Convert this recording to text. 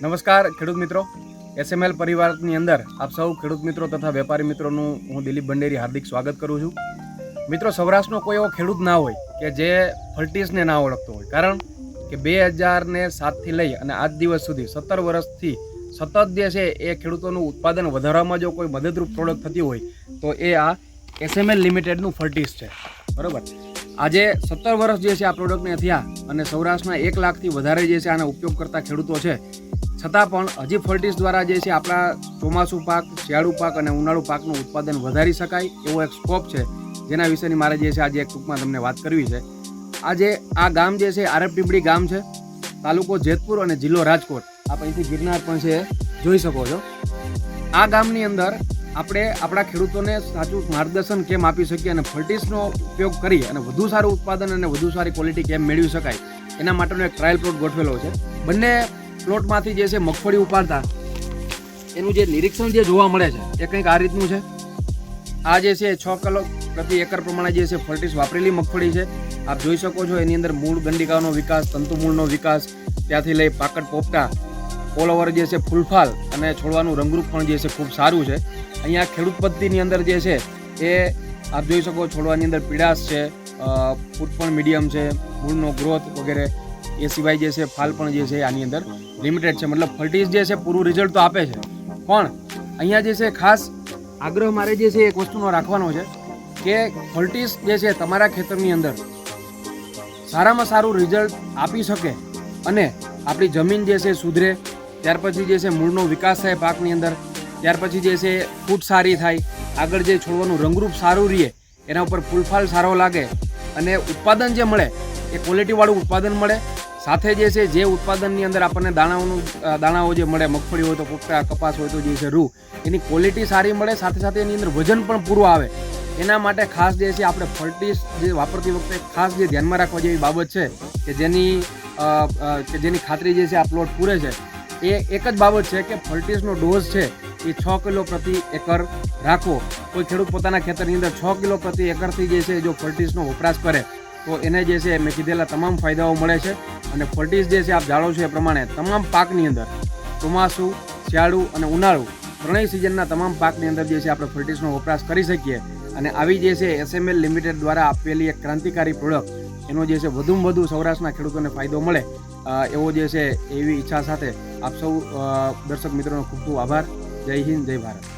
નમસ્કાર, ખેડૂત મિત્રો. એસએમએલ પરિવારની અંદર આપ સૌ ખેડૂત મિત્રો તથા વેપારી મિત્રોનું હું દિલીપ ભંડેરી હાર્દિક સ્વાગત કરું છું. મિત્રો, સૌરાષ્ટ્રનો કોઈ એવો ખેડૂત ના હોય કે જે ફર્ટિસને ના ઓળખતો હોય. કારણ કે બે હજારને સાતથી લઈ અને આજ દિવસ સુધી સત્તર વર્ષથી સતત જે છે એ ખેડૂતોનું ઉત્પાદન વધારવામાં જો કોઈ મદદરૂપ પ્રોડક્ટ થતી હોય, તો એ આ એસએમએલ લિમિટેડનું ફર્ટીસ છે. બરાબર? આજે સત્તર વર્ષ જે છે આ પ્રોડક્ટને થયા અને સૌરાષ્ટ્રના એક લાખથી વધારે જે છે આનો ઉપયોગ કરતા ખેડૂતો છે છતાં પણ હજી ફર્ટીસ દ્વારા જે છે આપણા ચોમાસું પાક, શિયાળુ પાક અને ઉનાળુ પાકનું ઉત્પાદન વધારી શકાય એવો એક સ્કોપ છે, જેના વિશેની મારે જે છે આજે એક ટૂંકમાં તમને વાત કરવી છે. આજે આ ગામ જે છે, આરબ પીપળી ગામ છે, તાલુકો જેતપુર અને જિલ્લો રાજકોટ. આપ અહીંથી ગિરનાર પણ છે, જોઈ શકો છો. આ ગામની અંદર આપણે આપણા ખેડૂતોને સાચું માર્ગદર્શન કેમ આપી શકીએ અને ફર્ટિસનો ઉપયોગ કરી અને વધુ સારું ઉત્પાદન અને વધુ સારી ક્વોલિટી કેમ મેળવી શકાય, એના માટેનો એક ટ્રાયલ પ્લોટ ગોઠવેલો છે. બંને પ્લોટમાંથી જે છે મગફળી ઉપાડતા, એનું જે નિરીક્ષણ જે જોવા મળે છે, એ કંઈક આ રીતનું છે? આ જે છે, છ કલો પ્રતિ એકર પ્રમાણે જે છે ફર્ટીસ વાપરેલી મગફળી છે. આપ જોઈ શકો છો એની અંદર મૂળ ગંડિકાનો વિકાસ, તંતુમૂળનો વિકાસ, ત્યાંથી લઈ પાકડ પોપટા ઓલઓવર જે છે ફૂલફાલ અને છોડવાનું રંગરૂપ પણ જે છે ખૂબ સારું છે. અહીંયા ખેડૂત પદ્ધતિની અંદર જે છે એ આપ જોઈ શકો છોડવાની અંદર પીડાશ છે ફૂટ પણ મીડિયમ છે, મૂળનો ગ્રોથ વગેરે એ સિવાય જે છે, ફાલ પણ જે છે આની અંદર લિમિટેડ છે. મતલબ ફર્ટિસ જે છે, પૂરું રિઝલ્ટ તો આપે છે. પણ અહીંયા જે છે, ખાસ આગ્રહ મારે જે છે, એક વસ્તુનો રાખવાનો છે કે ફર્ટિસ જે છે, તમારા ખેતરની અંદર સારામાં સારું રિઝલ્ટ આપી શકે અને આપણી જમીન જે છે, સુધરે. ત્યાર પછી જે છે, મૂળનો વિકાસ થાય પાકની અંદર. ત્યાર પછી જે છે, ફૂટ સારી થાય. આગળ જે છોડવાનું રંગરૂપ સારું રહે, એના ઉપર ફૂલફાલ સારો લાગે અને ઉત્પાદન જે મળે, એ ક્વોલિટીવાળું ઉત્પાદન મળે. સાથે જે છે, જે ઉત્પાદનની અંદર આપણને દાણાઓનું દાણાઓ જે મળે, મગફળી હોય તો પોપટા કપાસ હોય તો જે છે, રૂ, એની ક્વોલિટી સારી મળે, સાથે સાથે એની અંદર વજન પણ પૂરું આવે. એના માટે ખાસ જે છે, આપણે ફર્ટિસ જે વાપરતી વખતે ખાસ જે ધ્યાનમાં રાખવા જેવી બાબત છે કે જેની કે જેની ખાતરી જે છે, આ પ્લોટ પૂરે છે. એ એક જ બાબત છે કે ફર્ટિસનો ડોઝ છે, એ છ કિલો પ્રતિ એકર રાખવો. કોઈ ખેડૂત પોતાના ખેતરની અંદર છ કિલો પ્રતિ એકરથી જે છે, જો ફર્ટિસનો વપરાશ કરે તો એને જે છે, મેં કીધેલા તમામ ફાયદાઓ મળે છે. અને ફર્ટીસ જે છે, આપ જાણો છો એ પ્રમાણે તમામ પાકની અંદર ચોમાસું, શિયાળુ અને ઉનાળુ ત્રણેય સિઝનના તમામ પાકની અંદર જે છે, આપણે ફર્ટિસનો વપરાશ કરી શકીએ. અને આવી જે છે, એસએમએલ લિમિટેડ દ્વારા આપેલી એક ક્રાંતિકારી પ્રોડક્ટ, એનો જે છે, વધુમાં વધુ સૌરાષ્ટ્રના ખેડૂતોને ફાયદો મળે એવો જે છે, એવી ઈચ્છા સાથે આપ સૌ દર્શક મિત્રોનો ખૂબ ખૂબ આભાર. જય હિન્દ, જય ભારત.